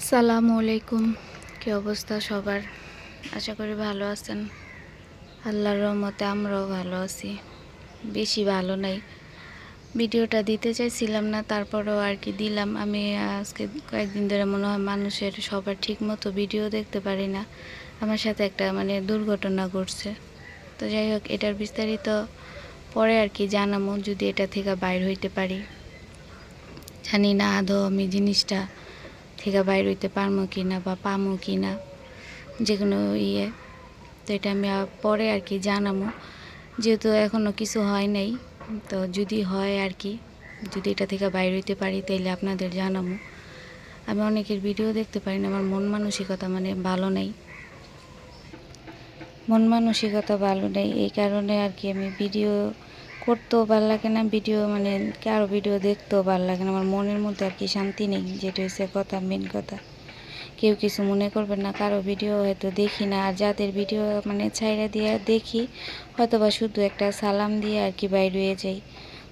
আসসালামু আলাইকুম। কী অবস্থা সবার? আশা করি ভালো আছেন। আল্লাহর রহমতে আমরাও ভালো আছি। বেশি ভালো নাই। ভিডিওটা দিতে চাইছিলাম না, তারপরেও আর কি দিলাম। আমি আজকে কয়েকদিন ধরে মনে হয় মানুষের সবার ঠিক মতো ভিডিও দেখতে পারি না। আমার সাথে একটা মানে দুর্ঘটনা ঘটছে। তো যাই হোক, এটার বিস্তারিত পরে আর কি জানামো, যদি এটা থেকে বাইর হইতে পারি। জানি না আদৌ আমি জিনিসটা থেকে বাইর হইতে পারব কি না বা পামো কি না যে কোনো ইয়ে। তো এটা আমি পরে আর কি জানাব যেহেতু এখনও কিছু হয় নাই, তো যদি হয় আর কি, যদি এটা থেকে বাইর হইতে পারি তাইলে আপনাদের জানাব আমি অনেকের ভিডিও দেখতে পারি না, আমার মন মানসিকতা মানে ভালো নেই। মন মানসিকতা ভালো নেই, এই কারণে আর কি আমি ভিডিও করতেও ভালো লাগে না, ভিডিও মানে কারও ভিডিও দেখতেও ভালো লাগে না। আমার মনের মধ্যে আর কি শান্তি নেই, যেটা হচ্ছে কথা মেন কথা। কেউ কিছু মনে করবেন না, কারও ভিডিও হয়তো দেখি না। আর যাদের ভিডিও মানে ছাইড়া দিয়ে দেখি হয়তো বা শুধু একটা সালাম দিয়ে আর কি বাইর যাই।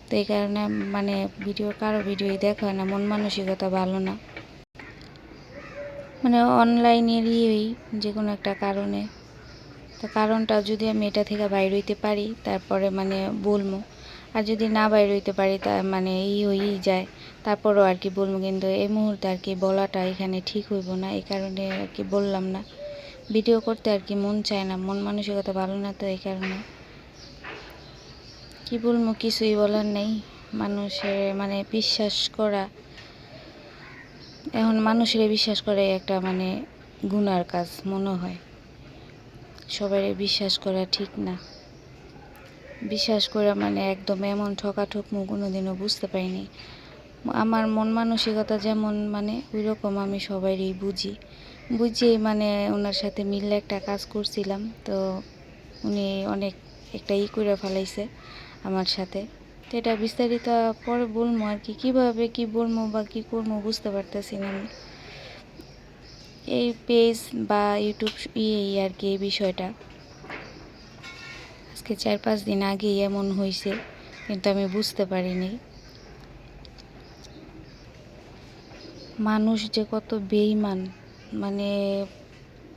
তো এই কারণে মানে ভিডিও, কারও ভিডিওই দেখা হয় না, মন মানসিকতা ভালো না। মানে অনলাইনেরই যে কোনো একটা কারণে। তো কারণটা যদি আমি এটা থেকে বাইর হইতে পারি, তারপরে মানে বলব আর যদি না বাইর হইতে পারি, তা মানে এই হয়েই যায়। তারপরও আর কি বলব কিন্তু এই মুহূর্তে আর কি বলাটা এখানে ঠিক হইব না, এই কারণে আর কি বললাম না। ভিডিও করতে আর কি মন চায় না, মন মানসিকতা ভালো না তো এই কারণে। কি বলব কিছুই বলার নেই। মানুষের মানে বিশ্বাস করা, এখন মানুষের বিশ্বাস করে একটা মানে গুনার কাজ, মনে হয়। সবাই বিশ্বাস করা ঠিক না। বিশ্বাস করা মানে একদম এমন ঠকাঠক মু কোনোদিনও বুঝতে পারিনি। আমার মন মানসিকতা যেমন মানে ওই রকম আমি সবাইরই বুঝি। বুঝি মানে ওনার সাথে মিললে একটা কাজ করছিলাম, তো উনি অনেক একটা ই করে ফেলাইছে আমার সাথে। তো এটা বিস্তারিত পরে বলব আর কি, কীভাবে কী বলব বা কী করব বুঝতে পারতেছি না আমি। এই পেজ বা ইউটিউব ইয়ে আর কি, এই বিষয়টা। আজকে চার পাঁচ দিন আগেই এমন হয়েছে, কিন্তু আমি বুঝতে পারিনি। মানুষ যে কত বেইমান মানে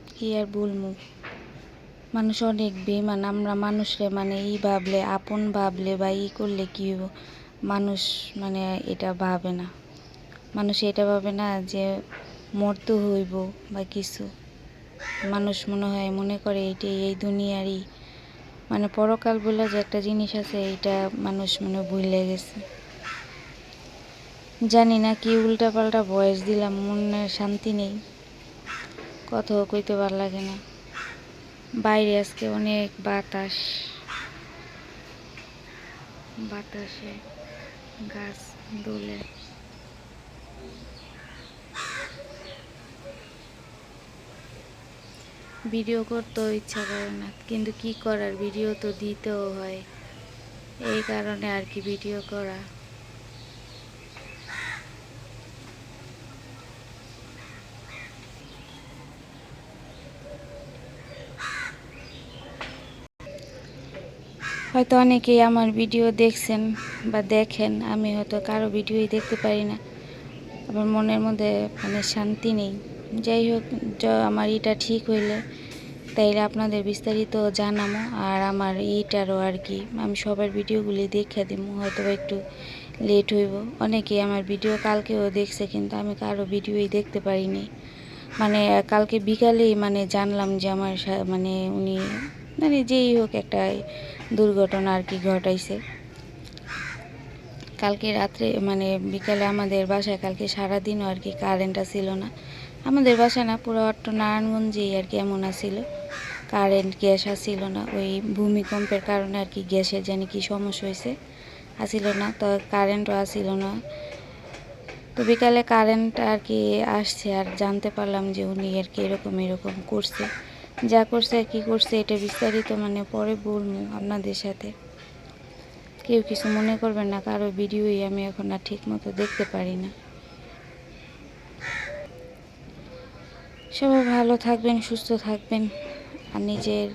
কি আর বলব? মানুষ অনেক বেইমান আমরা মানুষরে মানে ই ভাবলে, আপন ভাবলে বা ই করলে কি মানুষ মানে এটা ভাবে না। মানুষ এটা ভাবে না যে মরতে হইব বা কিছু। মানুষ মনে হয় মনে করে এটাই, এই দুনিয়ারই। মানে পরকাল বলে যে একটা জিনিস আছে এটা মানুষ মনে ভুলে গেছে। জানি না কি উল্টাপাল্টা বয়স দিলাম, মনে শান্তি নেই। কথাও কইতে ভালো লাগে না। বাইরে আজকে অনেক বাতাস। বাতাসে গাছ দোলে। ভিডিও করতেও ইচ্ছা করে না। কিন্তু কি করার? ভিডিও তো দিতেও হয়। এই কারণে আর কি ভিডিও করা। হয়তো অনেকেই আমার ভিডিও দেখছেন বা দেখেন, আমি হয়তো কারও ভিডিওই দেখতে পারি না। আমার মনের মধ্যে মানে শান্তি নেই। যাই হোক আমার এটা ঠিক হইলে, তাইলে আপনাদের বিস্তারিত জানামো। আর আমার এইটারও আর কি, আমি সবার ভিডিওগুলি দেখে দিব হয়তো একটু লেট হইব। অনেকে আমার ভিডিও কালকেও দেখছে, কিন্তু আমি কারও ভিডিওই দেখতে পারিনি। মানে কালকে বিকালেই মানে জানলাম যে আমার মানে উনি মানে যেই হোক একটা দুর্ঘটনা আর কি ঘটাইছে। কালকে রাত্রে মানে বিকালে আমাদের বাসায় কালকে সারাদিনও আর কি কারেন্টটা ছিল না। আমাদের বাসা না পুরো অট্ট নারায়ণগঞ্জেই আর কি এমন আসছিল কারেন্ট গ্যাস আসছিল না। ওই ভূমিকম্পের কারণে আর কি গ্যাসের জানি কি সমস্যা হয়েছে। আসছিল না, তো কারেন্টও আসছিল না। তো বিকালে কারেন্ট আর কি আসছে আর জানতে পারলাম যে উনি আর কি এরকম এরকম করছে। যা করছে আর কি করছে, এটা বিস্তারিত মানে পরে বলব আপনাদের সাথে। কেউ কিছু মনে করবেন না, কারও ভিডিওই আমি এখন আর ঠিক মতো দেখতে পারি না। সবাই ভালো থাকবেন সুস্থ থাকবেন। আর নিজের